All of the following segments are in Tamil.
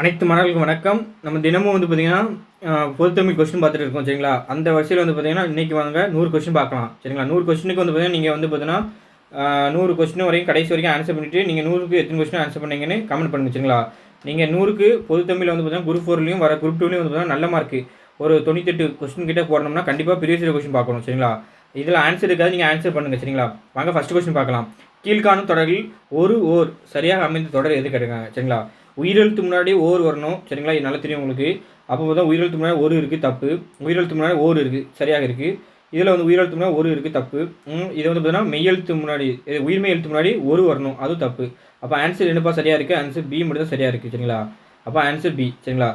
அனைத்து மாணவர்களுக்கும் வணக்கம். நம்ம தினமும் வந்து பார்த்தீங்கன்னா பொதுத்தமிழ் கொஸ்டின் பார்த்துட்டு இருக்கோம் சரிங்களா? அந்த வரிசையில் வந்து பார்த்தீங்கன்னா இன்றைக்கி வாங்க நூறு கொஸ்டின் பார்க்கலாம் சரிங்களா? நூறு கொஸ்டினுக்கு வந்து பார்த்தீங்கன்னா நீங்கள் வந்து பார்த்தீங்கன்னா நூறு கொஸ்டின் வரைக்கும் கடைசி வரைக்கும் ஆன்சர் பண்ணிவிட்டு நீங்கள் நூறுக்கு எத்தனை கொஸ்டின் ஆன்சர் பண்ணீங்கன்னு கமெண்ட் பண்ணுங்க சரிங்களா? நீங்கள் நூறுக்கு பொதுத்தமிழ் வந்து பார்த்தீங்கன்னா குரூப் ஃபோர்லையும் வர குரூப் டூலையும் வந்து பார்த்தீங்கன்னா நல்ல மார்க்கு ஒரு தொண்ணூத்தெட்டு கொஸ்டின் கிட்டே போடணும்னா கண்டிப்பாக ப்ரீவியஸ் கொஸ்டின் பார்க்கணும் சரிங்களா? இதில் ஆன்சர் இருக்காது நீங்கள் ஆன்சர் பண்ணுங்கள் சரிங்களா? வாங்க ஃபஸ்ட் கொஸ்டின் பார்க்கலாம். கீழ்காணும் தொடரில் ஒரு ஓர் சரியாக அமைந்த தொடர் எது கேட்டுருக்காங்க சரிங்களா? உயிரெழுத்து முன்னாடி ஓர் வரணும். சரிங்களா? நல்லா தெரியும் உங்களுக்கு. அப்போ தான் உயிரெழுத்து முன்னாடி ஒரு இருக்குது தப்பு. உயிரெழுத்து முன்னாடி ஓர் இருக்குது சரியாக இருக்குது இதில் வந்து உயிரெழுத்து முன்னாடி ஒரு இருக்குது தப்பு. ம், இது வந்து பார்த்தீங்கன்னா மெய்யெழுத்து முன்னாடி இது உயிர்மெய் எழுத்து முன்னாடி ஒரு வரணும் அதுவும் தப்பு. அப்போ ஆன்சர் என்னப்பா சரியாக இருக்குது ஆன்சர் பி மட்டும் தான் சரியாக இருக்குது சரிங்களா? அப்போ ஆன்சர் பி சரிங்களா?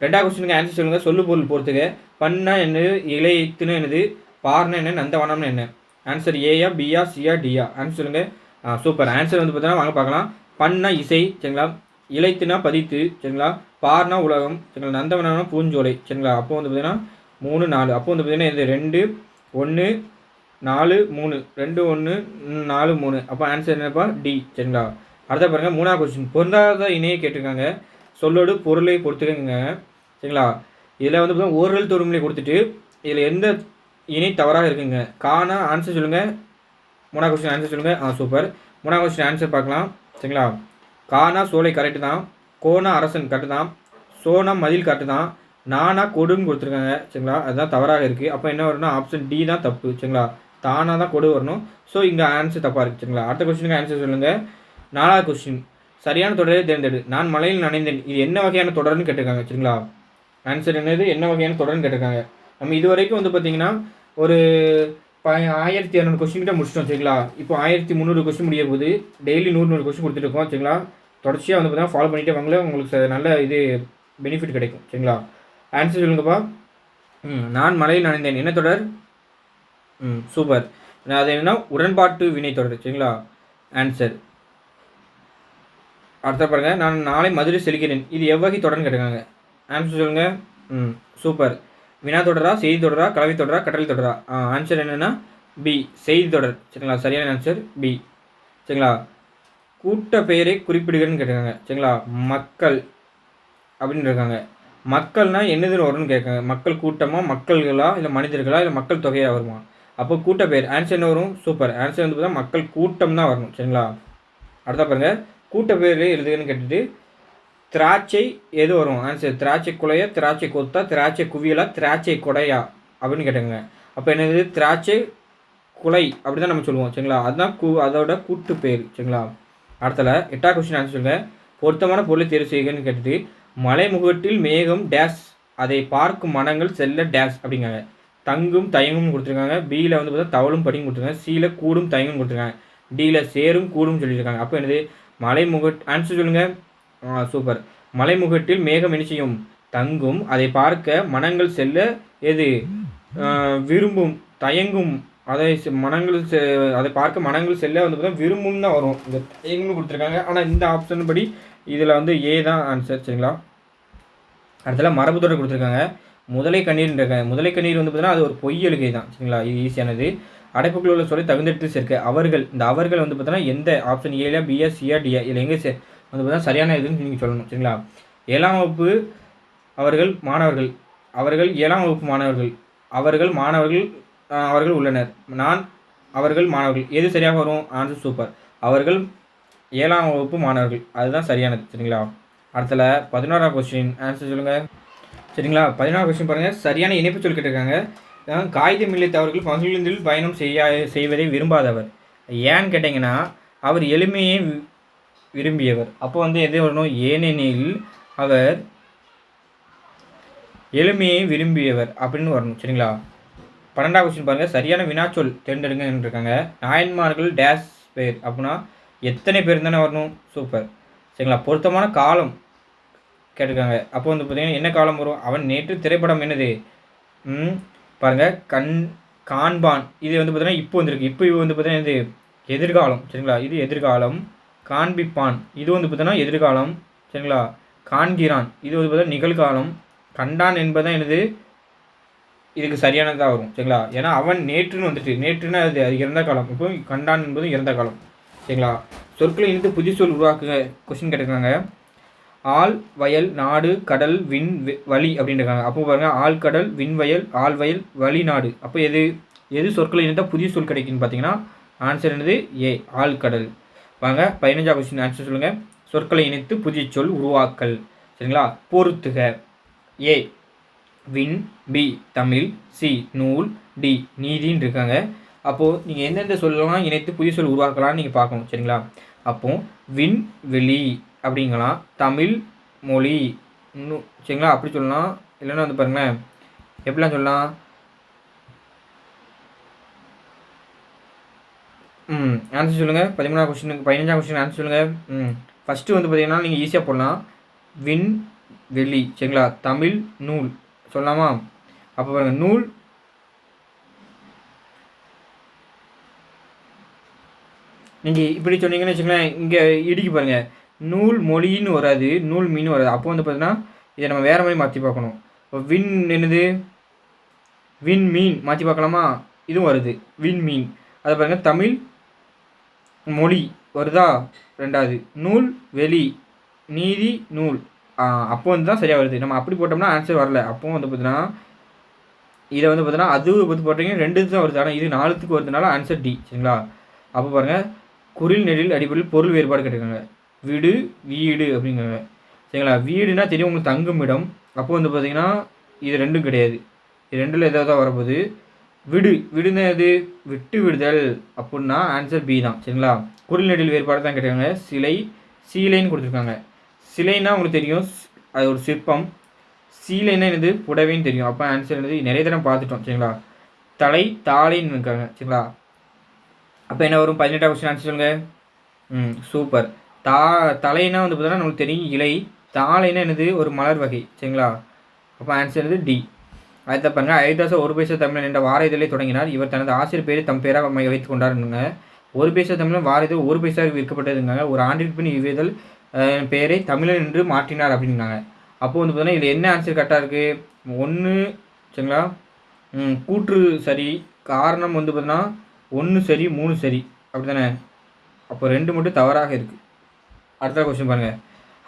ரெண்டாவது கொஸ்டினுக்கு ஆன்சர் சொல்லுங்கள் சொல்லு பொருள் பொறுத்துக்க பண்ணா என்னது? இலைத்துனா என்னது? பார்னா என்ன? நந்தவனம்னு என்ன? ஆன்சர் ஏயா பியா சியா டியா ஆன்சர் சொல்லுங்கள் சூப்பர் ஆன்சர் வந்து பார்த்தீங்கன்னா வாங்க பார்க்கலாம். பண்ணா இசை சரிங்களா? இலைத்துனா பதித்து சரிங்களா? பார்னா உலகம் சரிங்களா? நந்தவனம்னா பூஞ்சோலை சரிங்களா? அப்போ வந்து பார்த்தீங்கன்னா மூணு நாலு. அப்போ வந்து பார்த்தீங்கன்னா இது ரெண்டு ஒன்று நாலு மூணு. ரெண்டு ஒன்று நாலு மூணு. அப்போ ஆன்சர் என்னப்பா? டி சரிங்களா? அடுத்த பாருங்கள் மூணாவது கொஸ்டின் பொருந்தாத இணையை கேட்டிருக்காங்க. சொல்லோடு பொருளை பொறுத்துக்கங்க சரிங்களா? இதில் வந்து பார்த்தீங்கன்னா ஓரல் தொருமலை கொடுத்துட்டு இதில் எந்த இணை தவறாக இருக்குங்க? காணா ஆன்சர் சொல்லுங்கள் மூணாவது கொஸ்டின் ஆன்சர் சொல்லுங்கள் ஆ சூப்பர் மூணாவது கொஸ்டின் ஆன்சர் பார்க்கலாம் சரிங்களா? கானா சோலை கரெக்டு தான் கோனா அரசன் கரெக்டு தான் சோனா மதில் கரெக்டு தான் நானா கொடுன்னு கொடுத்துருக்காங்க சரிங்களா? அதுதான் தவறாக இருக்குது அப்போ என்ன வரும்னா ஆப்ஷன் டி தான் தப்பு சரிங்களா? தானாக தான் கொடு வரணும். ஸோ இங்கே ஆன்சர் தப்பாக இருக்குது சரிங்களா? அடுத்த கொஸ்டினுக்கு ஆன்சர் சொல்லுங்கள் நாலாவது கொஸ்டின் சரியான தொடரை தேர்ந்தெடு. நான் மலையில் நனைந்தேன். இது என்ன வகையான தொடர்னு கேட்டிருக்காங்க சரிங்களா? ஆன்சர் என்னது? என்ன வகையான தொடர்னு கேட்டிருக்காங்க. நம்ம இது வரைக்கும் வந்து பார்த்தீங்கன்னா ஒரு ஆயிரத்தி இரநூறு கொஸ்டின் கிட்ட முடிச்சிட்டோம் சரிங்களா? இப்போ ஆயிரத்தி முந்நூறு கொஸ்டின் முடிய போது டெய்லி நூறு நூறு கொஸ்டின் கொடுத்துருக்கோம் சரிங்களா? தொடர்ச்சியாக வந்து பார்த்தீங்கன்னா ஃபாலோ பண்ணிட்டே வாங்கல உங்களுக்கு நல்ல இது பெனிஃபிட் கிடைக்கும் சரிங்களா? ஆன்சர் சொல்லுங்கப்பா. ம் நான் மலையில் நனைந்தேன். என்ன தொடர்? ம் சூப்பர். அது என்னன்னா உடன்பாட்டு வினை தொடர் சரிங்களா? ஆன்சர் அடுத்த பாருங்கள் நான் நாளை மதுரை செல்கிறேன். இது எவ்வகை தொடர்னு கேட்டுக்காங்க ஆன்சர் சொல்லுங்கள் ம் சூப்பர். வினா தொடரா செய்தி தொடரா கலவை தொடரா கட்டளை தொடரா? ஆன்சர் என்னன்னா பி செய்தி தொடர். சரிங்களா? சரியான ஆன்சர் பி சரிங்களா? கூட்ட பெயரை குறிப்பிடுகிறன்னு கேட்டிருக்காங்க. சரிங்களா? மக்கள் அப்படின்னு இருக்காங்க. மக்கள்னால் என்னதுன்னு வரும்னு கேட்காங்க. மக்கள் கூட்டமாக மக்கள்களா இல்லை மனிதர்களா இல்லை மக்கள் தொகையாக வருமா? அப்போ கூட்ட பெயர் ஆன்சர் என்ன வரும்? சூப்பர் ஆன்சர் வந்து பார்த்தா மக்கள் கூட்டம் தான் வரணும். சரிங்களா? அடுத்த பாருங்கள் கூட்ட பேர் எழுதுகன்னு கேட்டுட்டு திராட்சை எது வரும்? ஆன்சர் திராட்சை குலையா திராட்சை கொத்தா திராட்சை குவியலா திராட்சை கொடையா அப்படின்னு கேட்டாங்க அப்போ என்னது? திராட்சை குலை அப்படி தான் நம்ம சொல்லுவோம் சரிங்களா? அதுதான் கூ அதோட கூட்டு பேர் சரிங்களா? அடுத்தல எட்டாவது கொஸ்டின் ஆன்சர் சொல்லுங்கள் பொருத்தமான பொருளை தேர்வு செய்யுங்கன்னு கேட்டுட்டு மலைமுகட்டில் மேகம் டேஷ் அதை பார்க்கும் மனங்கள் செல்ல டேஷ் அப்படிங்காங்க. தங்கும் தயங்கும் கொடுத்துருக்காங்க. பியில் வந்து பார்த்தா தவளும் படியும் கொடுத்துருக்காங்க. சியில் கூடும் தயங்கும் கொடுத்துருக்காங்க. டியில் சேரும் கூடும் சொல்லியிருக்காங்க. அப்போ என்னது? மலைமுகட் ஆன்சர் சொல்லுங்கள் ஆ சூப்பர். மலைமுகட்டில் மேகம் செய்யும் தங்கும். அதை பார்க்க மனங்கள் செல்ல எது? விரும்பும். தயங்கும். அதை செ- மனங்கள் செ- அதை பார்க்க மனங்கள் செல்ல வந்து பார்த்தா விரும்பும் தான் வரும். இந்த தயங்கும்னு கொடுத்துருக்காங்க. ஆனால் இந்த ஆப்ஷன் படி இதில் வந்து ஏ தான் ஆன்சர் சரிங்களா? அடுத்தல மரபு தொடர் கொடுத்துருக்காங்க. முதலை கண்ணீர் முதலை கண்ணீர் வந்து பார்த்தீங்கன்னா அது ஒரு பொய் எழுகை தான் சரிங்களா? இது ஈஸியானது அடைப்புக்குள்ள உள்ள சொல்லி தகுந்தெடுத்து சேர்க்க. அவர்கள். இந்த அவர்கள் வந்து பார்த்தீங்கன்னா எந்த ஆப்ஷன் ஏலியா பியா சிஆர் டியா e, இதில் எங்கே சே வந்து பார்த்தா சரியான இதுன்னு நீங்கள் சொல்லணும் சரிங்களா? ஏழாம் வகுப்பு அவர்கள் மாணவர்கள். அவர்கள் ஏழாம் வகுப்பு மாணவர்கள். அவர்கள் மாணவர்கள் அவர்கள் உள்ளனர். நான் அவர்கள் மாணவர்கள். எது சரியாக வரும்? ஆன்சர் சூப்பர் அவர்கள் ஏழாம் வகுப்பு மாணவர்கள். அதுதான் சரியானது சரிங்களா? அடுத்தல பதினோராம் கொஸ்டின் ஆன்சர் சொல்லுங்கள் சரிங்களா? பதினாறு கொஸ்டின் பாருங்கள் சரியான இணைப்பு சொல் கேட்டிருக்காங்க. அஹ் காகிதம் இல்லத்தவர்கள் மகிழ்ந்தில் பயணம் செய்ய செய்வதை விரும்பாதவர். ஏன்னு கேட்டிங்கன்னா அவர் எளிமையை விரும்பியவர். அப்போ வந்து எது வரணும்? ஏனெனில் அவர் எளிமையை விரும்பியவர் அப்படின்னு வரணும் சரிங்களா? பன்னெண்டாவது கொஸ்டின் பாருங்கள் சரியான வினாச்சொல் தேர்ந்தெடுங்கன்னு இருக்காங்க நாயன்மார்கள் டேஷ் பேர் அப்படின்னா எத்தனை பேர் தானே வரணும்? சூப்பர் சரிங்களா? பொருத்தமான காலம் கேட்டிருக்காங்க. அப்போ வந்து பார்த்தீங்கன்னா என்ன காலம் வரும்? அவன் நேற்று திரைப்படம் என்னது? ம் பாருங்க. கண் காண்பான். இது வந்து பார்த்தீங்கன்னா இப்போ வந்திருக்கு. இப்போ இது வந்து பார்த்தீங்கன்னா இது எதிர்காலம் சரிங்களா? இது எதிர்காலம். காண்பிப்பான். இது வந்து பார்த்தோன்னா எதிர்காலம் சரிங்களா? காண்கிறான். இது வந்து பார்த்தா நிகழ்காலம். கண்டான் என்பதுதான் எனது இதுக்கு சரியானதாக வரும் சரிங்களா? ஏன்னா அவன் நேற்றுன்னு வந்துட்டு நேற்றுன்னா அது இறந்த காலம். இப்போ கண்டான் என்பதும் இறந்த காலம் சரிங்களா? சொற்களை இணைத்து புதிய சொல் உருவாக்குங்க கொஸ்டின் கேட்டிருக்காங்க. ஆள் வயல் நாடு கடல் விண் வழி அப்படின்றாங்க அப்போ பாருங்க ஆள் கடல் விண் வயல் ஆள் வயல் வழி நாடு. அப்போ எது? எது சொற்களை இணைத்தால் புதிய சொல் கிடைக்குன்னு பார்த்தீங்கன்னா ஆன்சர் என்னது? ஏ ஆள் கடல். வாங்க பதினஞ்சாவது கொஸ்டின் ஆன்சர் சொல்லுங்கள் சொற்களை இணைத்து புதிய சொல் உருவாக்கல். சரிங்களா? பொருத்துக. ஏ வின் பி தமிழ் சி நூல் டி நீதின்னு இருக்காங்க. அப்போது நீங்கள் எந்தெந்த சொல்லலாம் இணைத்து புதிய சொல் உருவாக்கலாம்னு நீங்கள் பார்க்கணும். சரிங்களா? அப்போது விண் வெளி அப்படிங்கலாம். தமிழ் மொழி இன்னும் சரிங்களா? அப்படி சொல்லலாம். இல்லைன்னா வந்து பாருங்களேன் எப்படிலாம் சொல்லலாம்? ம் ஆன்சர் சொல்லுங்கள் பதிமூணாவது கொஸ்டினுக்கு பதினஞ்சாம் கொஸ்டின் ஆன்சர் சொல்லுங்கள் ம் ஃபஸ்ட்டு வந்து பார்த்தீங்கன்னா நீங்கள் ஈஸியாக போடலாம். விண் வெள்ளி சரிங்களா? தமிழ் நூல். சொல்லலாமா? அப்போ பாருங்கள் நூல் நீங்கள் இப்படி சொன்னீங்கன்னு வச்சுக்கோங்களேன் இங்கே இடிக்கு பாருங்கள் நூல் மொழின்னு வராது. நூல் மீன் வராது. அப்போ வந்து பார்த்தீங்கன்னா இதை நம்ம வேறு மாதிரி மாற்றி பார்க்கணும். இப்போ விண் என்னது? வின் மீன். மாற்றி பார்க்கலாமா? இதுவும் வருது. வின் மீன். அதை பாருங்கள் தமிழ் மொழி வருதா? ரெண்டாவது நூல் வெளி நீதி நூல். அப்போ வந்து தான் சரியாக வருது. நம்ம அப்படி போட்டோம்னா ஆன்சர் வரல. அப்போ வந்து பார்த்தீங்கன்னா இதை வந்து பார்த்தீங்கன்னா அது வந்து போட்டீங்க ரெண்டு தான் வருது. ஆனால் இது நாலுத்துக்கு வருதுனால ஆன்சர் டி சரிங்களா? அப்போ பாருங்கள் குரில் நெடில் அடிப்படையில் பொருள் வேறுபாடு கேட்டிருக்காங்க. வீடு வீடு அப்படிங்கிறாங்க. சரிங்களா? வீடுனா தெரியும் உங்களுக்கு தங்கும் இடம் அப்போ வந்து பார்த்தீங்கன்னா இது ரெண்டும் கிடையாது. இது ரெண்டில் ஏதாவது தான் வரப்போகுது. விடு விடுனா எது விட்டு விடுதல் அப்படின்னா ஆன்சர் பி தான் சரிங்களா? குரில் வேறுபாடு தான் கேட்டிருக்காங்க. சிலை சீலைன்னு கொடுத்துருக்காங்க. சிலைன்னா உங்களுக்கு தெரியும் ஸ்- அது ஒரு சிற்பம். சீலைன்னா என்னது? புடவைன்னு தெரியும். அப்போ ஆன்சர் என்னது? நிறைய தடவை பார்த்துட்டோம் சரிங்களா? தலை தாளைன்னு இருக்காங்க சரிங்களா? அப்போ என்ன வரும்? பதினெட்டாம் கொஸ்டின் ஆன்சர் சொல்லுங்க. ம் சூப்பர் தா தலைனா வந்து பார்த்தோன்னா நம்மளுக்கு தெரியும் இலை. தாளைனா என்னது? ஒரு மலர் வகை சரிங்களா? அப்போ ஆன்சர் என்னது? டி அடுத்த பாருங்க ஐதாச ஒரு பேச தமிழன் என்ற வார இதழை தொடங்கினார். இவர் தனது ஆசிரியர் பேரை தம் பேராக வைத்துக் கொண்டாருங்க ஒரு பேச தமிழன் வார இதழ் ஒரு பைசாவுக்கு விற்கப்பட்டதுங்க. ஒரு ஆண்டிற்கு பின் இவ்விதழ் பெயரை தமிழன் என்று மாற்றினார் அப்படின்னாங்க. அப்போ வந்து பார்த்தீங்கன்னா இதில் என்ன ஆன்சர் கரெக்டாக இருக்குது ஒன்று சரிங்களா? கூற்று சரி. காரணம் வந்து பார்த்தீங்கன்னா ஒன்று சரி மூணு சரி. அப்படி தானே அப்போ ரெண்டு மட்டும் தவறாக இருக்குது அடுத்த கொஸ்டின் பாருங்கள்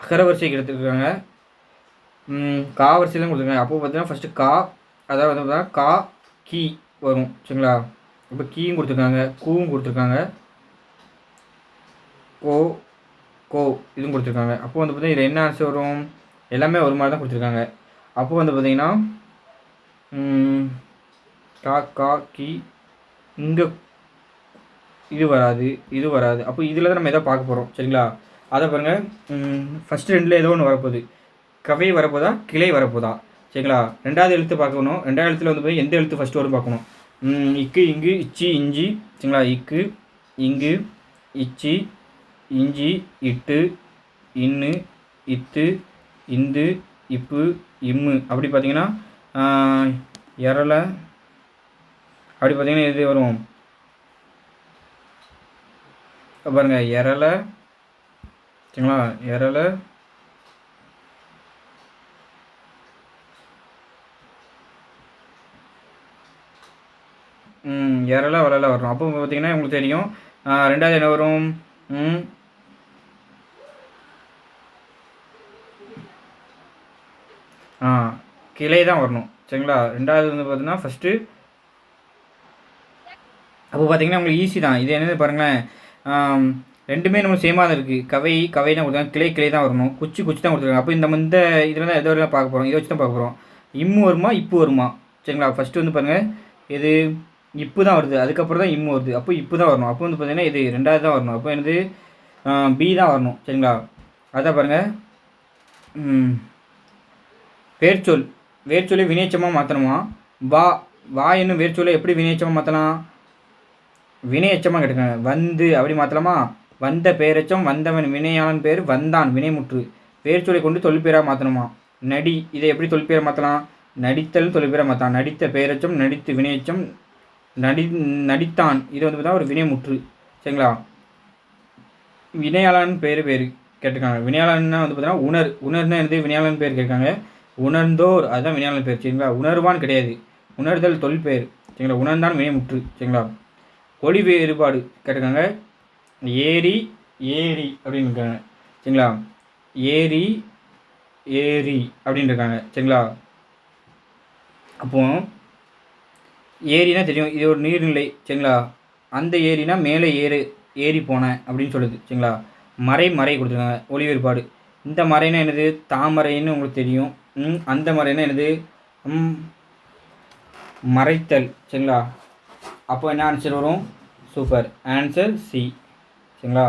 அகர வரிசைக்கு எடுத்துருக்காங்க கா வரிசையில் கொடுத்துருக்காங்க. அப்போ பார்த்தீங்கன்னா ஃபஸ்ட்டு கா அதாவது வந்து பார்த்தீங்கன்னா கா கீ வரும் சரிங்களா? இப்போ கீயும் கொடுத்துருக்காங்க கூவும் கொடுத்துருக்காங்க. கோ கோ இதுவும் கொடுத்துருக்காங்க. அப்போ வந்து பார்த்தீங்கன்னா இதில் என்ன ஆன்சர் வரும்? எல்லாமே ஒரு மாதிரி தான் கொடுத்துருக்காங்க. அப்போ வந்து பார்த்தீங்கன்னா கா கா கி இங்கே இது வராது இது வராது. அப்போ இதில் தான் நம்ம எதோ பார்க்க போகிறோம் சரிங்களா? அதை பாருங்கள் ஃபஸ்ட்டு ரெண்டில் ஏதோ ஒன்று வரப்போகுது. கவை வரப்போதா கிளை வரப்போதா? சரிங்களா? ரெண்டாவது எழுத்து பார்க்கணும். ரெண்டாவது எழுத்துல வந்து போய் எந்த எழுத்து ஃபஸ்ட்டு வரும் பார்க்கணும். இக்கு இங்கு இச்சி இஞ்சி. சரிங்களா? இக்கு இங்கு இச்சி இஞ்சி இட்டு இன்னு இத்து இந்து இப்பு இம்மு. அப்படி பார்த்தீங்கன்னா இரலை அப்படி பார்த்தீங்கன்னா இது வரும். பாருங்கள் பாருங்க இரலை சரிங்களா? இரலை ம் இரலை வரணும். அப்போ பார்த்தீங்கன்னா உங்களுக்கு தெரியும். ரெண்டாவது என்ன வரும்? ஆ கிளை தான் வரணும். சரிங்களா? ரெண்டாவது வந்து பார்த்தீங்கன்னா ஃபஸ்ட்டு அப்போ பார்த்தீங்கன்னா உங்களுக்கு ஈஸி தான். இது என்னது பாருங்களேன். ரெண்டுமே நம்ம சேமாக தான் இருக்குது கவை கவை தான் கொடுத்தாங்க கிளை கிளை தான் வரணும். குச்சி குச்சி தான் கொடுத்துருக்காங்க. அப்போ இந்த இந்த இதில் தான் எதோ பார்க்க போகிறோம் இதை வச்சு தான் பார்க்க போகிறோம் இம்மு வருமா? இப்போ வருமா? சரிங்களா? ஃபஸ்ட்டு வந்து பாருங்கள் இது இப்பு தான் வருது. அதுக்கப்புறம் தான் இம்மு வருது. அப்போ இப்பு தான் வரணும். அப்போ வந்து பார்த்தீங்கன்னா இது ரெண்டாவது தான் வரணும். அப்போ என்னது? பி தான் வரணும். சரிங்களா? அதான் பாருங்கள் வேர்ச்சொல். வேர்ச்சொல்லை வினைச்சமாக மாற்றணுமா வா வா என்னும் வேர்ச்சொல்லை எப்படி வினைச்சமாக மாற்றலாம் வினையச்சமாக கேட்டுக்கங்க வந்து அப்படி மாற்றலாமா வந்த பேரச்சம் வந்தவன் வினையாளன் பேர் வந்தான் வினைமுற்று. வேர்ச்சொல்லை கொண்டு தொல்பேராக மாற்றணுமா நடி. இதை எப்படி தொல்பேரை மாற்றலாம் நடித்தல் தொல்பேராக மாற்றலாம் நடித்த பேரச்சம் நடித்து வினையச்சம் நடி நடித்தான். இது வந்து பார்த்தா ஒரு வினைமுற்று சரிங்களா? வினையாளன் பேர் பேர் கேட்டிருக்காங்க. வினையாளன்னா வந்து பார்த்தீங்கன்னா உணர். உணர்னா என்னது? வினையாளன் பேர் கேட்காங்க உணர்ந்தோர். அதுதான் வினையாளன் பேர். சரிங்களா? உணர்வான் கிடையாது. உணர்தல் தொழில் பேர். சரிங்களா? உணர்ந்தான் வினைமுற்று சரிங்களா? ஒளி வேறுபாடு கேட்டிருக்காங்க. ஏரி ஏரி அப்படின்னு இருக்காங்க. சரிங்களா? ஏரி ஏரி அப்படின்னு இருக்காங்க. சரிங்களா? அப்போது ஏரினா தெரியும். இது ஒரு நீர்நிலை சரிங்களா? அந்த ஏரினா மேலே ஏறு ஏறி போனேன் அப்படின்னு சொல்லுது சரிங்களா? மறை மறை கொடுத்துருக்காங்க ஒளி வேறுபாடு. இந்த மறைனா என்னது? தாமரைன்னு உங்களுக்கு தெரியும். அந்த மறைனா என்னது? ம், மறைத்தல் சரிங்களா? அப்போ என்ன ஆன்சர் வரும்? சூப்பர் ஆன்சர் சி சரிங்களா?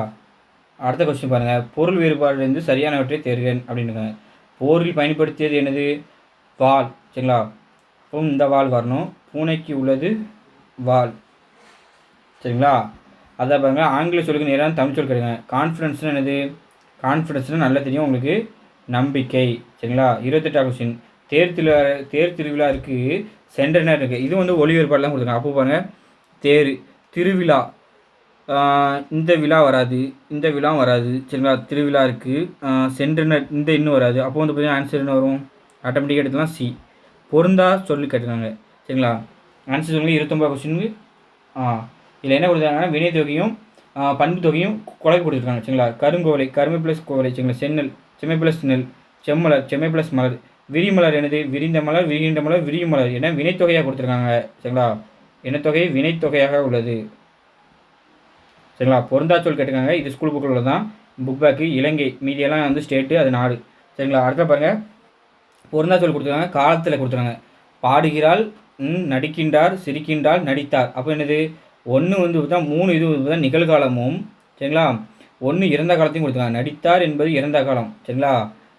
அடுத்த கொஸ்டின் பாருங்கள் பொருள் வேறுபாடுலேருந்து சரியானவற்றை தேர்கன் அப்படின்னு போரில் பயன்படுத்தியது என்னது? வால் சரிங்களா? இப்போ இந்த வால் வரணும். பூனைக்கு உள்ளது வால். சரிங்களா? அதை பாருங்க ஆங்கில சொல்லுக்கு நேராக தமிழ் சொல் கிடையாது. கான்ஃபிடன்ஸ்னு என்னது? கான்ஃபிடன்ஸ்னு நல்லா தெரியும் உங்களுக்கு. நம்பிக்கை. சரிங்களா? இருபத்தெட்டாம் கொஸ்டின் தேர் திருவிழா தேர் திருவிழா இருக்குது சென்டர்னா இருக்குது இது வந்து ஒளி வேறுபாடுலாம் கொடுத்துருக்காங்க அப்போ பாருங்க தேர் திருவிழா. இந்த விழா வராது இந்த விழா வராது. சரிங்களா? திருவிழா இருக்குது சென்டர்னு இந்த இன்னும் வராது. அப்போ வந்து பார்த்தீங்கன்னா ஆன்சர் என்ன வரும்? ஆட்டோமேட்டிக்காக எடுத்துலாம் சி பொருந்தா சொல்லி கேட்டுருக்காங்க. சரிங்களா? ஆன்சர் சொல்லுங்கள் இருபத்தொம்பது கொஸ்டினுக்கு ஆ இதில் என்ன கொடுத்துருக்காங்கன்னா வினை தொகையும் பண்பு தொகையும் கொலை கொடுத்துருக்காங்க சரிங்களா? கருங்கோலை கருமை ப்ளஸ் கோலை சரிங்களா? செந்நெல் செம்மை ப்ளஸ் நெல் செம்மலர் செம்மை ப்ளஸ் மலர். விரிமலர் எனது விரிந்த மலர் விரிகின்ற மலர் விரியும் மலர் என வினைத்தொகையாக கொடுத்துருக்காங்க சரிங்களா? இனத்தொகை வினைத்தொகையாக உள்ளது. சரிங்களா? பொருந்தாச்சொல் கேட்டுக்காங்க இது ஸ்கூல் புக்கில் உள்ளதான் புக் பேக்கு இலங்கை மீதியெல்லாம் வந்து ஸ்டேட்டு அது நாடு. சரிங்களா? அடுத்த பாருங்கள் பொருந்தாச்சொல் கொடுத்துருக்காங்க காலத்தில் கொடுத்துருக்காங்க. பாடுகிறாள் நடிக்கின்றார் சிரிக்கின்றார் நடித்தார். அப்போ என்னது? ஒன்று வந்து தான் மூணு இது வந்து தான் நிகழ்காலமும் சரிங்களா? ஒன்று இறந்த காலத்தையும் கொடுத்துருக்காங்க. நடித்தார் என்பது இறந்த காலம் சரிங்களா?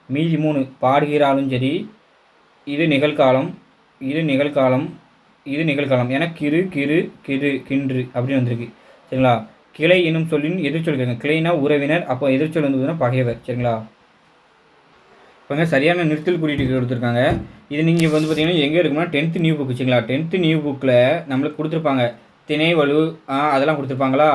மீதி மூணு பாடுகிறாலும் சரி இது நிகழ்காலம் இது நிகழ்காலம் இது நிகழ்காலம். ஏன்னா கிரு கிரு கிரு கின்று அப்படின்னு வந்திருக்கு சரிங்களா? கிளை என்னும் சொல்லின் எதிர்ச்சொல் கேட்குங்க கிளைனா உறவினர் அப்போ எதிர்ச்சொல் வந்து பகைவர் சரிங்களா? இப்போங்க சரியான நிறுத்தல் குறியீட்டு கொடுத்துருக்காங்க. இது நீங்கள் வந்து பார்த்தீங்கன்னா எங்கே இருக்குன்னா டென்த்து நியூ புக் வச்சுங்களா டென்த்து நியூ புக்கில் நம்மளுக்கு கொடுத்துருப்பாங்க. திணை வலு ஆ, அதெல்லாம் கொடுத்துருப்பாங்களா?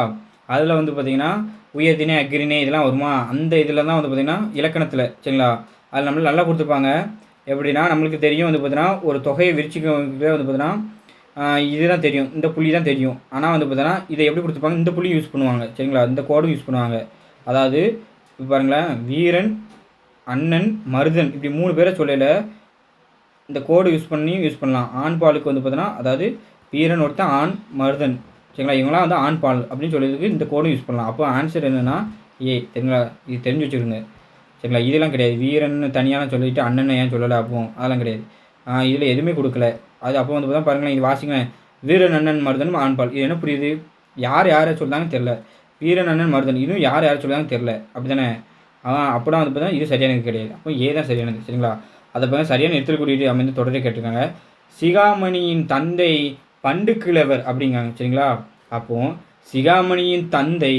அதில் வந்து பார்த்தீங்கன்னா உயர் திணை அக்கிரிணை இதெல்லாம் வருமா? அந்த இதில் தான் வந்து பார்த்திங்கன்னா இலக்கணத்தில் சரிங்களா? அதில் நம்மளுக்கு நல்லா கொடுத்துருப்பாங்க. எப்படின்னா நம்மளுக்கு தெரியும் வந்து பார்த்தீங்கன்னா ஒரு தொகையை விரிச்சிக்க வந்து பார்த்தீங்கன்னா இதுதான் தெரியும். இந்த புள்ளி தான் தெரியும். ஆனால் வந்து பார்த்தீங்கன்னா இதை எப்படி கொடுத்துருப்பாங்க? இந்த புள்ளி யூஸ் பண்ணுவாங்க சரிங்களா? இந்த கோடும் யூஸ் பண்ணுவாங்க. அதாவது இப்போ பாருங்களேன் வீரன் அண்ணன் மருதன் இப்படி மூணு பேரை சொல்லல. இந்த கோடு யூஸ் பண்ணி யூஸ் பண்ணலாம். ஆண் பாலுக்கு வந்து பார்த்தோன்னா அதாவது வீரன் ஒருத்தன் ஆண் மருதன். சரிங்களா? இவங்களாம் வந்து ஆண் பால் அப்படின்னு சொல்லியதுக்கு இந்த கோடும் யூஸ் பண்ணலாம். அப்போ ஆன்சர் என்னென்னா ஏ சரிங்களா இது தெரிஞ்சு வச்சுருங்க சரிங்களா? இதெல்லாம் கிடையாது. வீரன் தனியாக சொல்லிட்டு அண்ணனை ஏன் சொல்லலை அப்போ? அதெல்லாம் கிடையாது. இதில் எதுவுமே கொடுக்கல. அது அப்போ வந்து பார்த்தா பாருங்களேன் இது வாசிங்களேன். வீரன் அண்ணன் மருதன் ஆண்பால் இது என்ன புரியுது? யார் யாரை சொல்றாங்கன்னு தெரில வீரன் அண்ணன் மருதன். இதுவும் யார் யாரை சொல்றாங்கன்னு தெரில அப்படி தானே அவன் அப்படின்னா வந்து பார்த்தா இது சரியானது கிடையாது. அப்போ ஏ தான் சரியானது சரிங்களா? அதை பார்த்தா சரியான எடுத்துக் கூட்டிகிட்டு அமைந்து தொடரே கேட்டிருக்காங்க. சிகாமணியின் தந்தை பண்டு கிழவர் அப்படிங்காங்க சரிங்களா? அப்போது சிகாமணியின் தந்தை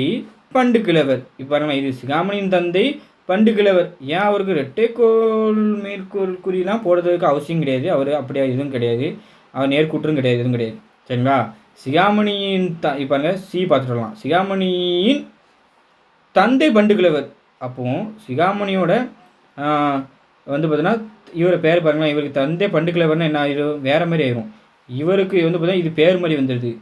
பண்டு கிழவர் இப்போ நம்ம இது சிகாமணியின் தந்தை பண்டு கிழவர் ஏன் அவருக்கு ரெட்டைக்கோள் மேற்கோள் குறிலாம் போடுறதுக்கு அவசியம் கிடையாது? அவர் அப்படியா எதுவும் கிடையாது. அவர் நேர்கூற்றும் கிடையாது எதுவும் கிடையாது சரிங்களா? சிகாமணியின் த இப்போ சி பார்த்துட்டு வரலாம். சிகாமணியின் தந்தை பண்டு கிழவர் அப்போது சிகாமணியோட வந்து பார்த்தீங்கன்னா இவரை பேர் பாருங்களேன் இவருக்கு தந்தை பண்டு என்ன ஆயிரும்? வேற மாதிரி ஆயிரும். இவருக்கு வந்து பார்த்தீங்கன்னா இது பேர் மாதிரி வந்துடுது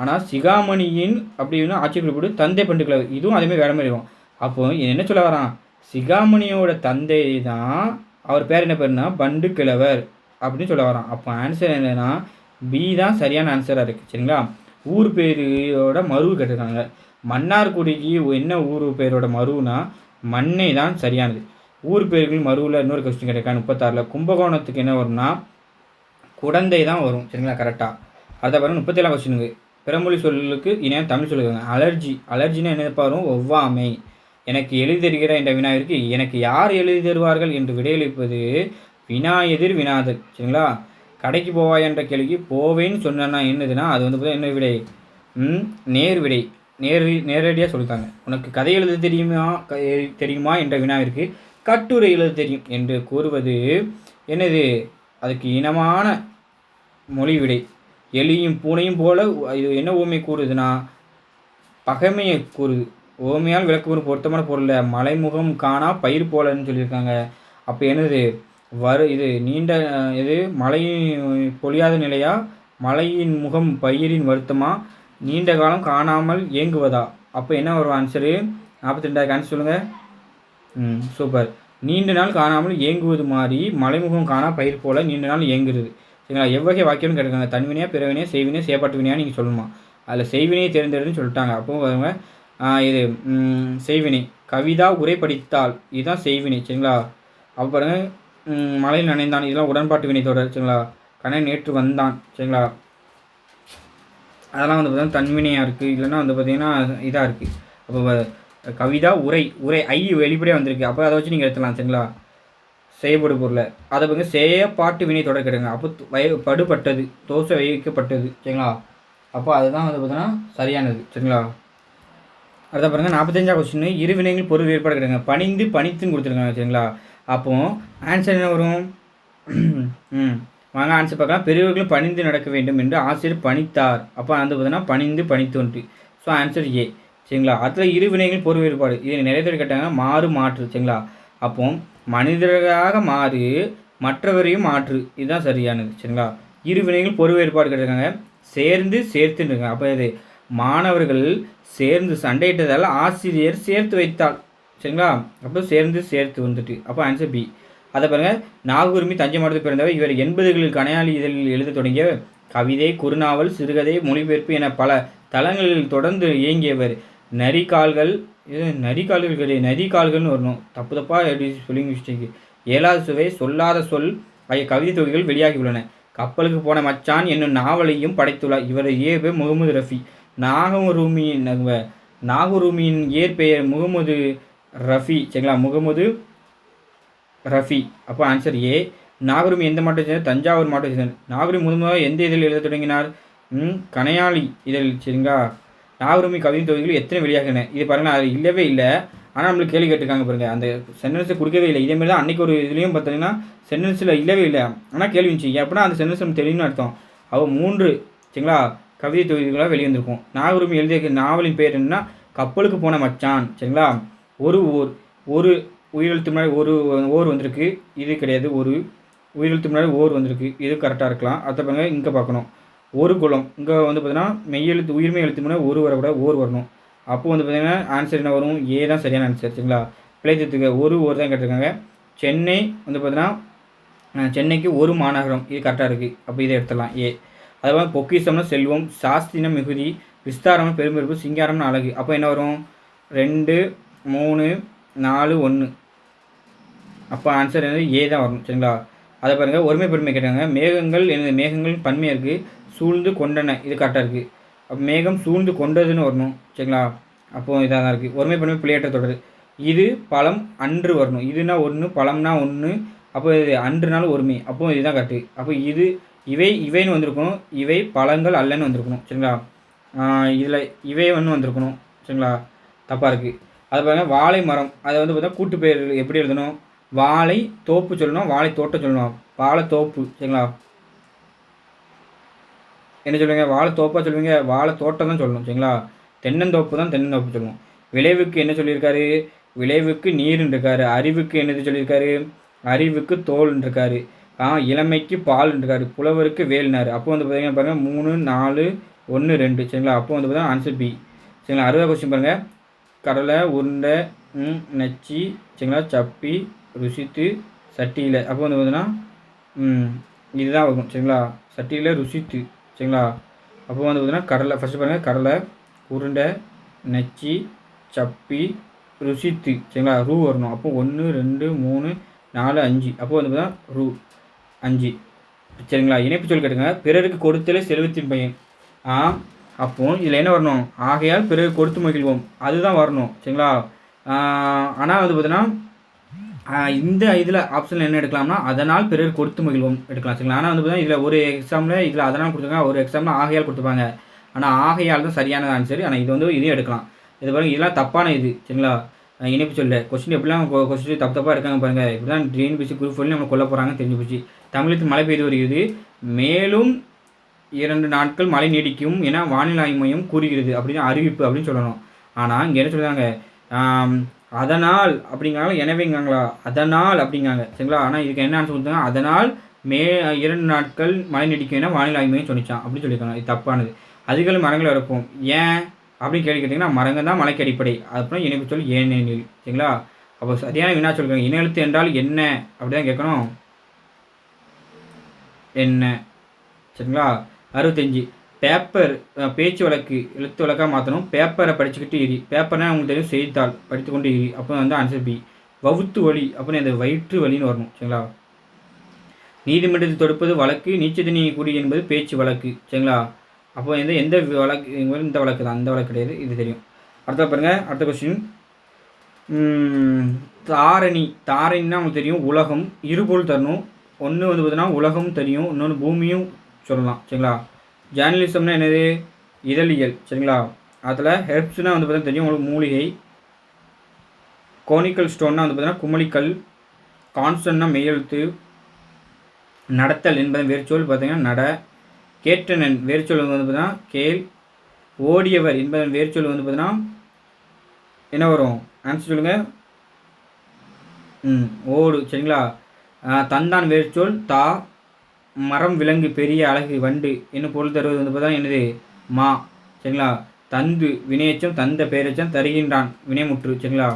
ஆனால் சிகாமணியின் அப்படின்னு ஆட்சிக்குள் போட்டு தந்தை பண்டு கிழவர். இதுவும் அதேமாதிரி வேறு வேற மாதிரி வரும் அப்போது என்ன சொல்ல வரான்? சிகாமணியோட தந்தை தான் அவர் பேர் என்ன பேருனா பண்டு கிழவர் அப்படின்னு சொல்ல வரான். அப்போ ஆன்சர் என்னன்னா பி தான் சரியான ஆன்சராக இருக்குது சரிங்களா? ஊர் பேரோட மருவு கேட்டிருக்காங்க. மன்னார்குடிக்கு என்ன ஊர் பேரோட மருவுனா மண்ணை தான் சரியானது. ஊர் பேர்கள் மருவில் இன்னொரு கொஸ்டின் கிடைக்கா முப்பத்தாறில். கும்பகோணத்துக்கு என்ன வரும்னா குடந்தை தான் வரும். சரிங்களா? கரெக்டாக அதை பாருங்க முப்பத்தேழாம் கொஸ்டினுக்கு பிறமொழி சொல்லுக்கு இணையம் தமிழ் சொல்லுங்க. அலர்ஜி. அலர்ஜினா என்ன வரும் ஒவ்வாமை. எனக்கு எழுதி தருகிற என்ற வினாவிற்கு எனக்கு யார் எழுதி தருவார்கள் என்று விடையளிப்பது வினா எதிர் வினாதல். சரிங்களா? கடைக்கு போவாய் என்ற கேள்விக்கு போவேன்னு சொன்னா என்னதுன்னா அது வந்து பார்த்தா என்ன விடை? நேர் விடை. நேரடி நேரடியாக சொல்லிட்டாங்க. உனக்கு கதை எழுத தெரியுமா? க- தெரியுமா? என்ற வினாவிற்கு கட்டுரை எழுத தெரியும் என்று கூறுவது என்னது? அதுக்கு இனமான மொழி விடை எலியும் பூனையும் போல இது என்ன ஓமை கூறுதுன்னா? பகைமையை கூறுது. ஓமையால் விளக்கு ஒரு பொருத்தமான பொருள் மலைமுகம் காணா பயிர் போலன்னு சொல்லியிருக்காங்க. அப்போ என்னது? வரு இது நீண்ட இது மழை பொழியாத நிலையா? மலையின் முகம் பயிரின் வருத்தமாக நீண்ட காலம் காணாமல் இயங்குவதா அப்போ என்ன வரும் ஆன்சரு நாற்பத்தி ரெண்டாயிரம் ஆன்சர் சொல்லுங்கள் ம் சூப்பர் நீண்ட நாள் காணாமல் ஏங்குவது மாதிரி மலைமுகம் காணா பயிர் போல நீண்ட நாள் இயங்குறது சரிங்களா? எவ்வகை வாக்கியம்னு கேட்டிருக்காங்க. தன்வினையா பிறவினையா செய்வினையா சேப்பாட்டு வினையா நீங்கள் சொல்லணுமா? அதில் செய்வினையை தேர்ந்தெடுன்னு சொல்லிட்டாங்க. அப்போ பாருங்க. இது செய்வினை. கவிதா உரை படித்தால் இதுதான் செய்வினை. சரிங்களா? அப்போ பாருங்கள் மலையில் நனைந்தான். இதெல்லாம் உடன்பாட்டு வினை தொடர். சரிங்களா? கண்ணன் நேற்று வந்தான். சரிங்களா? அதெல்லாம் வந்து பார்த்திங்கன்னா தன்வினையாக இருக்குது இல்லைன்னா வந்து பார்த்தீங்கன்னா இதாக இருக்குது அப்போ கவிதா உரை உரை ஐ வெளிப்படையாக வந்திருக்கு. அப்போ அதை வச்சு நீங்கள் எடுத்துலாம் சரிங்களா? செய்யப்படு பொருளை. அதை வந்து செயப்பாட்டு வினை தொடர் கேட்டுங்க அப்போ வய படுபட்டது தோசை வைக்கப்பட்டது சரிங்களா? அப்போ அதுதான் வந்து பார்த்தீங்கன்னா சரியானது சரிங்களா? அடுத்த பாருங்க நாற்பத்தஞ்சா கொஸ்டின் இரு வினைகள் பொருள் வேறுபாடு கிடையாது பணிந்து பணித்துன்னு கொடுத்துருக்காங்க சரிங்களா? அப்போது ஆன்சர் என்ன வரும்? ம். வாங்க ஆன்சர் பார்க்கலாம். பெரியவர்களும் பணிந்து நடக்க வேண்டும் என்று ஆசிரியர் பணித்தார். அப்போ வந்து பார்த்தீங்கன்னா பணிந்து பணித்து ஸோ ஆன்சர் ஏ சரிங்களா? அதில் இரு வினைகள் பொருள் வேறுபாடு. இதை நிறைய பேர் கேட்டாங்க மாறு மாற்று. சரிங்களா? அப்போ மனிதராக மாறு மற்றவரையும் மாற்று. இதுதான் சரியானது. சரிங்களா? இரு வினைகள் பொருள் வேறுபாடு கேட்டிருக்காங்க. சேர்ந்து சேர்த்துன்னு இருக்காங்க. அப்போ இது மாணவர்கள் சேர்ந்து சண்டையிட்டதால் ஆசிரியர் சேர்த்து வைத்தாள் சரிங்களா? அப்போ சேர்ந்து சேர்த்து வந்துட்டு. அப்போ ஆன்சர் பி அதை பாருங்கள் நாகூர்மி தஞ்சை மாவட்டத்தில் பிறந்தவர். இவர் எண்பதுகளில் கனையாளி இதழில் எழுத தொடங்கிய கவிதை குறுநாவல் சிறுகதை மொழிபெயர்ப்பு என பல தளங்களில் தொடர்ந்து இயங்கியவர். நரிகால்கள் இது நரிகால்கள் கிடையாது நரிகால்கள்னு வரணும். தப்பு தப்பாக எப்படி சொல்லிங் மிஸ்டேக்கு? ஏழாவது சுவை சொல்லாத சொல் ஆகிய கவிதை தொகைகள் வெளியாகியுள்ளன கப்பலுக்கு போன மச்சான் என்னும் நாவலையும் படைத்துள்ளார். இவர் இயற்பு முகமது ரஃபி. நாகரூமியின் நாகரூமியின் இயற்பெயர் முகமது ரஃபி சரிங்களா? முகமது ரஃபி. அப்போ ஆன்சர் ஏ நாகரும் எந்த மாவட்டத்தை சேர்ந்தார்? தஞ்சாவூர் மாவட்டத்தை சேர்ந்தார். நாகரூமி முதன்முதலாக எந்த இதழில் எழுத தொடங்கினார்? கனையாளி இதழ் சரிங்களா? நாகருமி கவிதை தொகுதிகள் எத்தனை வெளியாகின? இது பாருங்க அது இல்லவே இல்லை. ஆனால் நம்மளுக்கு கேள்வி கேட்டிருக்காங்க பாருங்கள் அந்த சென்டென்ஸை கொடுக்கவே இல்லை. இதேமாரி தான் அன்றைக்கி ஒரு இதுலேயும் பார்த்தீங்கன்னா சென்டென்ஸில் இல்லவே இல்லை. ஆனால் கேள்வி இருந்துச்சு அப்படின்னா அந்த சென்டென்ஸ் நம்ம தெரியும்னு அர்த்தம். அவள் மூன்று சரிங்களா கவிதை தொகுதிகளாக வெளிவந்திருக்கும். நாகரூமி எழுதிய நாவலின் பேர் என்னன்னா கப்பலுக்கு போன மச்சான் சரிங்களா? ஒரு ஊர் ஒரு உயிரெழுத்து முன்னாடி ஒரு ஓர் வந்திருக்கு. இது கிடையாது ஒரு உயிரெழுத்து முன்னாடி ஓர் வந்திருக்கு. இது கரெக்டாக இருக்கலாம். அதை பாருங்க இங்கே பார்க்கணும். ஒரு குலம். இங்கே வந்து பார்த்தீங்கன்னா மெய்யெழுத்து உயிர்மை எழுத்து முன்னாடி ஒரு வரக்கூடாது ஓர் வரணும். அப்போ வந்து பார்த்தீங்கன்னா ஆன்சர் என்ன வரும்? ஏ தான் சரியான ஆன்சர் சரிங்களா? பிழைத்தத்துக்கு ஒரு ஓர் தான் கேட்டிருக்காங்க. சென்னை வந்து பார்த்தீங்கன்னா சென்னைக்கு ஒரு மாநகரம். இது கரெக்டாக இருக்குது அப்போ இதை எடுத்துடலாம் ஏ அதுபோல் பொக்கிஷம்னா செல்வம் சாஸ்திரம் மிகுதி விஸ்தாரம்னு பெரும்பெருப்பு சிங்காரம்னு அழகு. அப்போ என்ன வரும்? ரெண்டு மூணு நாலு ஒன்று அப்போ ஆன்சர் வந்து ஏ தான் வரும் சரிங்களா? அதை பாருங்கள் ஒருமை பெருமை கேட்டாங்க. மேகங்கள் எனது மேகங்கள் பன்மையாக இருக்குது சூழ்ந்து கொண்டன. இது கரெக்டாக இருக்குது அப்போ மேகம் சூழ்ந்து கொண்டதுன்னு வரணும் சரிங்களா? அப்போ இதாக தான் இருக்குது ஒருமை பெருமை பிள்ளையாட்ட தொடர். இது பழம் அன்று வரணும். இதுனா ஒன்று பழம்னா ஒன்று அப்போ இது அன்றுனாலும் ஒருமை. அப்போ இதுதான் கரெக்டு அப்போ இது இவை இவைன்னு வந்திருக்கணும். இவை பழங்கள் அல்லன்னு வந்திருக்கணும் சரிங்களா? இதில் இவை ஒன்று வந்திருக்கணும் சரிங்களா? தப்பாக இருக்குது அது பாருங்க வாழை மரம். அதை வந்து பார்த்தா கூட்டு பெயர் எப்படி எழுதணும்? வாழை தோப்பு சொல்லணும் வாழை தோட்டம் சொல்லணும். வாழை தோப்பு சரிங்களா? என்ன சொல்லுவீங்க? வாழை சொல்லுவீங்க? வாழை தோட்டம் தான் சொல்லணும் சரிங்களா? தென்னந்தோப்பு தான் தென்னந்தோப்பு சொல்லணும். விளைவுக்கு என்ன சொல்லியிருக்காரு? விளைவுக்கு நீர்னு இருக்காரு அறிவுக்கு என்னது சொல்லியிருக்காரு? அறிவுக்கு தோல்னு இருக்காரு ஆ இளமைக்கு பால் இருக்காரு புலவருக்கு வேல்னாரு. அப்போ வந்து பார்த்தீங்கன்னா பாருங்கள் மூணு நாலு ஒன்று ரெண்டு சரிங்களா? அப்போ வந்து பார்த்தீங்கன்னா ஆன்சர் பி சரிங்களா? அறுபதாவது கொஸ்டின் பாருங்கள் கடலை உருண்டை நச்சி சரிங்களா? சப்பி ருசித்து சட்டியில் அப்போ வந்து பார்த்தீங்கன்னா இதுதான் வரும் சரிங்களா? சட்டியில் ருசித்து சரிங்களா? அப்போ வந்து பார்த்தீங்கன்னா கடலை ஃபஸ்ட்டு பாருங்கள் கடலை உருண்டை நச்சி சப்பி ருசித்து சரிங்களா? ரூ வரணும். அப்போ ஒன்று ரெண்டு மூணு நாலு அஞ்சு. அப்போ வந்து பார்த்தீங்கன்னா ரூ அஞ்சு. சரிங்களா? இணைப்பு சொல் கேட்டுங்க பிறருக்கு கொடுத்தலே செல்வத்தின் பையன். ஆ அப்போ இதில் என்ன வரணும்? ஆகையால் பிறகு கொடுத்து மகிழ்வோம். அதுதான் வரணும் சரிங்களா? ஆனால் வந்து பார்த்தீங்கன்னா இந்த இதில் ஆப்ஷனில் என்ன எடுக்கலாம்னா அதனால் பிறர் கொடுத்து மகிழ்வோம் எடுக்கலாம் சரிங்களா? ஆனால் வந்து பார்த்தீங்கன்னா இதில் ஒரு எக்ஸாமில் இதில் அதனால் கொடுத்துருக்காங்க ஒரு எக்ஸாமில் ஆகையால் கொடுத்துருப்பாங்க. ஆனால் ஆகையால் தான் சரியான ஆன்சர் ஆனால் இது வந்து இதையும் எடுக்கலாம். இது பாருங்க இதெல்லாம் தப்பான இது சரிங்களா? இணைப்பு சொல்ல கொஸ்டின் எப்படிலாம் கொஸ்டின் தப்பு தப்பாக இருக்காங்க பாருங்கள் இப்படி தான் ட்ரெயின் குரூப் ஃபுல்லி நம்ம கொல்ல போகிறாங்க தெரிஞ்சு போச்சு. தமிழகத்தில் மழை பெய்து வருகிறது. மேலும் இரண்டு நாட்கள் மழை நீடிக்கும் என வானிலை ஆய்வு மையம் கூறுகிறது அப்படின்னு அறிவிப்பு அப்படின்னு சொல்லணும். ஆனால் இங்கே என்ன சொல்கிறாங்க அதனால் அப்படிங்கிறாங்க எனவேங்காங்களா அதனால் அப்படிங்காங்க சரிங்களா? ஆனால் இதுக்கு என்ன ஆன்சர் கொடுத்தாங்க? அதனால் மே இரண்டு நாட்கள் மழை நீடிக்கும் என வானிலை ஆய்வு மையம் சொன்னிச்சான். அப்படின்னு சொல்லியிருக்காங்க. இது தப்பானது. அதுகளும் மரங்கள் இருக்கும் ஏன்? அப்படின்னு கேள்வி கேட்டிங்கன்னா மரங்கள் தான் மலைக்கு அடிப்படை. அப்புறம் இணைப்பு சொல் ஏனெனில். சரிங்களா? அப்போ சரியான வினா சொல்கிறாங்க இணையெழுத்து என்றால் என்ன? அப்படி தான் கேட்கணும். என்ன? சரிங்களா? அறுபத்தஞ்சி. பேப்பர் பேச்சு வழக்கு எழுத்து வழக்காக மாற்றணும் பேப்பரை படிச்சுக்கிட்டு இரு. பேப்பர்னால் உங்களுக்கு தெரியும் செய்தித்தாள் படித்துக்கொண்டு இரு. அப்போ வந்து ஆன்சர் பி வவுத்து வலி அப்படின்னு அந்த வயிற்று வலின்னு வரணும் சரிங்களா? நீதிமன்றத்தில் தொடுப்பது வழக்கு நீச்சல் நீ குடி என்பது பேச்சு வழக்கு சரிங்களா? அப்போ வந்து எந்த வழக்கு இந்த வழக்கு தான். அந்த வழக்கு கிடையாது இது தெரியும். அடுத்த பாருங்க அடுத்த கொஸ்டின் தாரணி. தாரணின்னா உங்களுக்கு தெரியும் உலகம். இருபொருள் தரணும். ஒன்று வந்து பார்த்தீங்கன்னா உலகம் தெரியும் இன்னொன்று பூமியும் சொல்லலாம் சரிங்களா? ஜேர்னலிசம்னா என்னது? இதழியல் சரிங்களா? அதில் ஹெர்ப்ஸ்னால் வந்து பார்த்தீங்கன்னா தெரியும் உங்களுக்கு மூலிகை. கோனிக்கல் ஸ்டோன்னா வந்து பார்த்தீங்கன்னா குமளிக்கல். கான்ஸ்டன்னா மெய்யெழுத்து. நடத்தல் என்பதன் வேர்ச்சொல் பார்த்தீங்கன்னா நட. கேட்டனன் வேர்ச்சொல் வந்து பார்த்தீங்கன்னா கேள். ஓடியவர் என்பதன் வேர்ச்சொல் வந்து பார்த்தீங்கன்னா என்ன வரும்? ஆன்சர் சொல்லுங்கள் ம் ஓடு சரிங்களா? தந்தான் வேர்ச்சொல் தா. மரம் விலங்கு பெரிய அழகு வண்டு என்ன பொருள் தருவது வந்து பார்த்தா என்னது மா. சரிங்களா? தந்து வினையச்சம் தந்த பெயரச்சம் தருகின்றான் வினைமுற்று. சரிங்களா?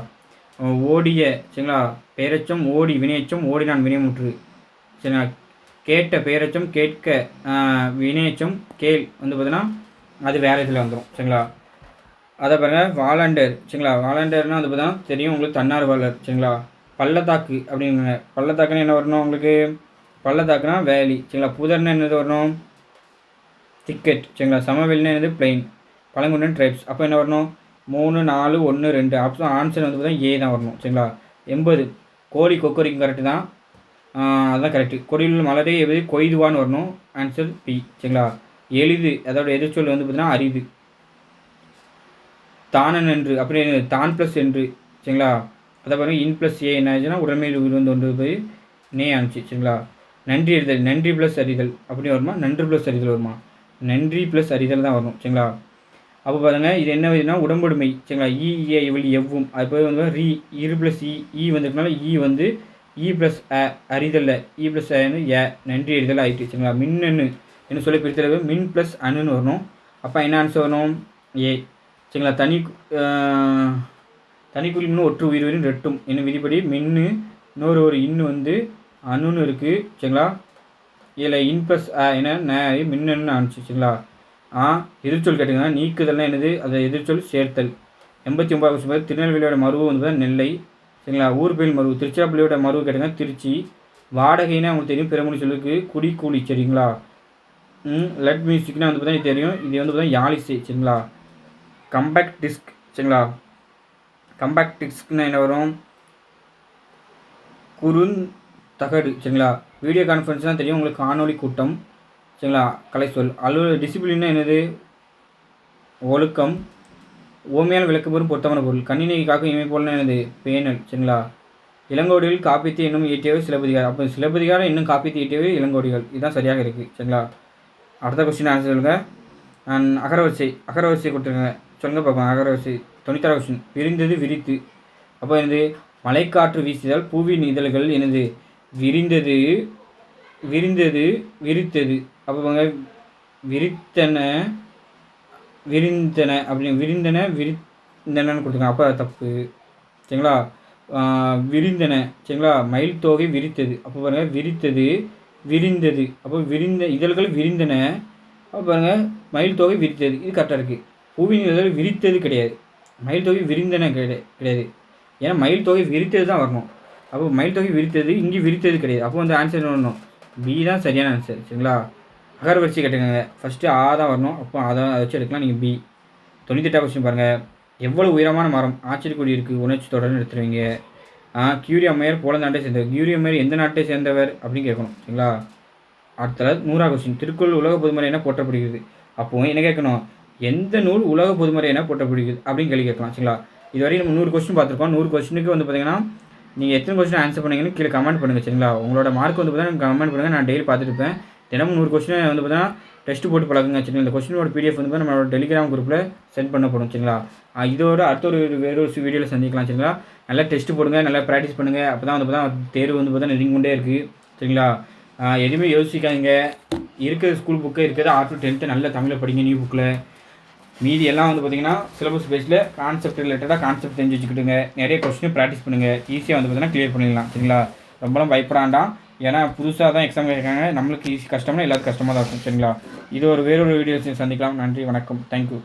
ஓடிய சரிங்களா? பேரச்சம் ஓடி வினையச்சம் ஓடினான் வினைமுற்று. சரிங்களா? கேட்ட பேரச்சம் கேட்க வினையச்சம் கேள் வந்து பார்த்தீங்கன்னா அது வேறு இதில் வந்துடும் சரிங்களா? அதை பாருங்கள் வாலண்டர் சரிங்களா? வாலண்டர்னா வந்து பார்த்தீங்கன்னா தெரியும் உங்களுக்கு தன்னார்வலர். சரிங்களா? பள்ளத்தாக்கு அப்படிங்க பள்ளத்தாக்குன்னு என்ன வரணும் உங்களுக்கு? பள்ளத்தாக்குனா வேலி. சரிங்களா? புதர்னா என்னது வரணும்? டிக்கெட் சரிங்களா? சமவெளினா என்னது? பிளெயின் பழங்குண்டன் ட்ரைப்ஸ் அப்போ என்ன வரணும்? மூணு நாலு ஒன்று ரெண்டு. ஆப்ஷன் ஆன்சர் வந்து பார்த்தா ஏ தான் வரணும். சரிங்களா? எண்பது. கோழி கொக்கரிக்கும் கரெக்டு தான். அதுதான் கரெக்டு கொடியில் மலரே எது? கொய்துவான்னு வரணும். ஆன்சர் பி சரிங்களா? எளிது. அதோட எதிர்ச்சொல் வந்து பார்த்தீங்கன்னா அரிது. தானன் என்று. அப்படி தான் ப்ளஸ் என்று. சரிங்களா? அதை பாருங்கள் இன் ப்ளஸ் ஏ என்ன ஆச்சுன்னா உடமையில் உயிர் வந்து ஒன்று போய் நே ஆனிச்சு சரிங்களா? நன்றி அறிதல் நன்றி ப்ளஸ் அறிதல். அப்படி வருமா? நன்று ப்ளஸ் அறிதல் வருமா? நன்றி ப்ளஸ் அறிதல் தான் வரும் சரிங்களா? அப்போ பாருங்க இது என்ன வருதுன்னா உடம்புடுமை சரிங்களா? இ ஏ இவள் எவ்வும். அது போய் வந்து ரீ இரு ப்ளஸ் இ இ வந்திருக்கனால இ வந்து இ ப்ளஸ் அ அறிதல்ல. இ ப்ளஸ் ஏன்னு ஏ நன்றி அறிதல் ஆயிட்டு சரிங்களா? மின்னு என்ன சொல்லி பிரித்தளவு மின் ப்ளஸ் அணுன்னு வரணும். அப்போ என்ன ஆன்சர் வரணும்? ஏ சரிங்களா? தனி ஆஹ், ஒற்று ஒற்று உயிரின் ரெட்டும். என்னும் விதிப்படி மின்னு இன்னொரு ஒரு இன்னு வந்து அணுன்னு இருக்குது சரிங்களா? இதில் இன் ப்ளஸ் என்ன ந மின்னன்னு ஆனிச்சு சரிங்களா? ஆ எதிர்ச்சொல் கேட்டிங்கன்னா நீக்குதல்னா என்னது? அதை எதிர்ச்சொல் சேர்த்தல். எண்பத்தி ஒன்பது வருஷம் திருநெல்வேலியோட மருவு வந்து தான் நெல்லை சரிங்களா? ஊர் மருவு. திருச்சிராப்பள்ளியோட மருவு கேட்டிங்கன்னா திருச்சி. வாடகைன்னா உங்களுக்கு தெரியும். பெருமொழி சொல்லுக்கு குடி கூலி சரிங்களா? ம் லட் மியூசிக்னா வந்து பார்த்தா தெரியும். இது வந்து பார்த்தா யாழிசை சரிங்களா? கம்பேக்ட் டிஸ்க் சரிங்களா? கம்பேக்ட் டிஸ்க்னா என்ன வரும்? தகடு சரிங்களா? வீடியோ கான்ஃபரன்ஸ்லாம் தெரியும். உங்களுக்கு காணொளி கூட்டம் சரிங்களா? கலை சொல் அலுவலக டிசிப்ளின்னா என்னது? ஒழுக்கம். ஓமையால் விளக்கப்பெறும் பொருத்தமான பொருள். கண்ணினை காக்கும் இமை போல என்னது? பேனல் சரிங்களா? இளங்கோடிகள் காப்பித்து இன்னும் இயற்றியவை சிலப்பதிகாரம் அப்போ சிலப்பதிகாரம் இன்னும் காப்பித்து இயற்றியவை இளங்கோடிகள். இதுதான் சரியாக இருக்குது சரிங்களா? அடுத்த கொஸ்டின் ஆன்சர் சொல்லுங்க. நான் அகரவரிசை அகரவரிசை கொடுத்துருங்க சொல்லுங்கள் பார்ப்போம் அகரவரிசை. தொண்ணூத்தாறு கொஸ்டின் விரிந்தது விரித்து. அப்போ என்னது? மழைக்காற்று வீசுதல் பூவின் இதழ்கள் எனது விரிந்தது விரிந்தது விரித்தது. அப்போ விரித்தன விரிந்தன அப்படின்னு விரிந்தன விரிந்தனன்னு கொடுத்துருங்க அப்போ தப்பு. சரிங்களா? விரிந்தன. சரிங்களா? மயில் தொகை விரித்தது. அப்போ பாருங்கள் விரித்தது விரிந்தது. அப்போ விரிந்த இதழ்கள் விரிந்தன. அப்போ பாருங்க மயில் தொகை விரித்தது. இது கரெக்டாக இருக்குது பூவின் இதழ்கள் விரித்தது கிடையாது. மயில் தொகை விரிந்தன கிடையாது. கிடையாது ஏன்னா மயில் தொகை விரித்தது தான் வரணும். அப்போ மயில் தொகை விரித்தது இங்கே விரித்தது கிடையாது. அப்போ வந்து ஆன்சர் என்ன வரணும்? பி தான் சரியான ஆன்சர் சரிங்களா? அகர்வரிசை கேட்டுக்கோங்க ஃபஸ்ட்டு ஆ தான் வரணும். அப்போ அதை அதை வச்சு எடுக்கலாம் நீங்கள் பி தொண்ணூத்தெட்டாம் கொஸ்டின் பாருங்கள் எவ்வளோ உயரமான மரம்? ஆச்சரியக்குடி இருக்குது உணர்ச்சி தொடர்னு எடுத்துருவீங்க. ஆ மேயர் அம்மையார் போலந்து நாட்டை சேர்ந்தவர். கியூரியா அம்மையார் எந்த நாட்டை சேர்ந்தவர் அப்படின்னு கேட்கணும் சரிங்களா? அடுத்தது நூறாவது கொஸ்டின் திருக்குறள் உலக பொதுமறை என போற்றப்படுகிறது. அப்போ என்ன கேட்கணும்? எந்த நூல் உலக பொதுமறை என போற்றப்படுகிறது அப்படின்னு கேள்வி கேட்கலாம் சரிங்களா? இதுவரை நம்ம நூறு கொஸ்டின் பார்த்துருக்கோம். நூறு கொஸ்டினுக்கு வந்து பார்த்தீங்கன்னா நீங்கள் எத்தனை கொஸ்டின் ஆன்சர் பண்ணீங்கன்னு கீழே கமெண்ட் பண்ணுங்கள் சரிங்களா? உங்களோட மார்க் வந்து பார்த்தீங்கன்னா கமெண்ட் பண்ணுங்கள் நான் டெய்லி பார்த்துட்டு இருப்பேன். தினமும் நூறு கொஸ்டின் வந்து பார்த்தீங்கன்னா டெஸ்ட் போட்டு பழகுங்க சரிங்களா? இந்த கொஸ்டினோட பிடிஎஃப் வந்து நம்மளோட டெலிகிராம் குரூப்பில் சென்ட் பண்ணப்படும் சரிங்களா? இதோட அடுத்த ஒரு வேறு ஒரு வீடியோவில் சந்திக்கலாம் சரிங்களா? நல்லா டெஸ்ட் போடுங்க நல்லா ப்ராக்டிஸ் பண்ணுங்கள் அப்போ தான் வந்து பார்த்தா தேர்வு வந்து பார்த்தா நெருங்கிக்கொண்டே இருக்குது சரிங்களா? எதுவுமே யோசிக்காதீங்க. இருக்கிற ஸ்கூல் புக்கு இருக்கிறத ஆர்ட் டு டென்த்து நல்ல தமிழில் படிங்க நியூ புக்கில் மீதி எல்லாம் வந்து பார்த்தீங்கன்னா சிலபஸ் பேஸில் கான்செப்ட் ரிலேட்டடாக கான்செப்ட் தெரிஞ்சு வச்சுக்கிட்டுங்க. நிறைய கொஸ்டின் ப்ராக்டிஸ் பண்ணுங்கள் ஈஸியாக வந்து பார்த்தீங்கன்னா க்ளியர் பண்ணிடலாம். சரிங்களா? ரொம்பலாம் பயப்படாண்டாம் ஏன்னா புதுசாக தான் எக்ஸாம் கேட்குறாங்க நம்மளுக்கு ஈஸி கஷ்டம்னா எல்லாத்துக்கும் கஷ்டமாக தான் இருக்கும். சரிங்களா? இது ஒரு வேறொரு வீடியோ சந்திக்கலாம். நன்றி வணக்கம். தேங்க்யூ